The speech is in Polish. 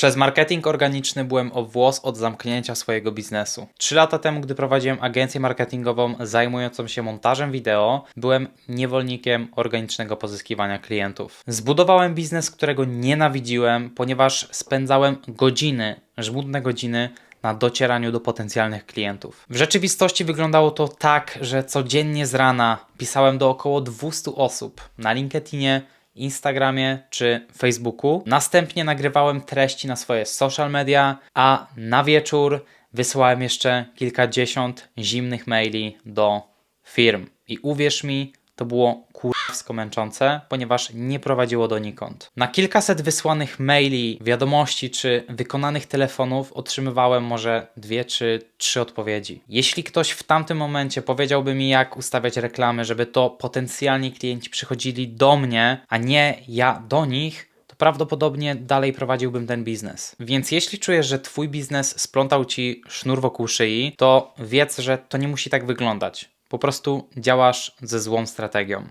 Przez marketing organiczny byłem o włos od zamknięcia swojego biznesu. Trzy lata temu, gdy prowadziłem agencję marketingową zajmującą się montażem wideo, byłem niewolnikiem organicznego pozyskiwania klientów. Zbudowałem biznes, którego nienawidziłem, ponieważ spędzałem godziny, żmudne godziny na docieraniu do potencjalnych klientów. W rzeczywistości wyglądało to tak, że codziennie z rana pisałem do około 200 osób na LinkedInie, Instagramie czy Facebooku. Następnie nagrywałem treści na swoje social media, a na wieczór wysyłałem jeszcze kilkadziesiąt zimnych maili do firm. I uwierz mi, to było męczące, ponieważ nie prowadziło donikąd. Na kilkaset wysłanych maili, wiadomości czy wykonanych telefonów otrzymywałem może dwie czy trzy odpowiedzi. Jeśli ktoś w tamtym momencie powiedziałby mi, jak ustawiać reklamy, żeby to potencjalni klienci przychodzili do mnie, a nie ja do nich, prawdopodobnie dalej prowadziłbym ten biznes. Więc jeśli czujesz, że twój biznes splątał ci sznur wokół szyi, to wiedz, że to nie musi tak wyglądać. Po prostu działasz ze złą strategią.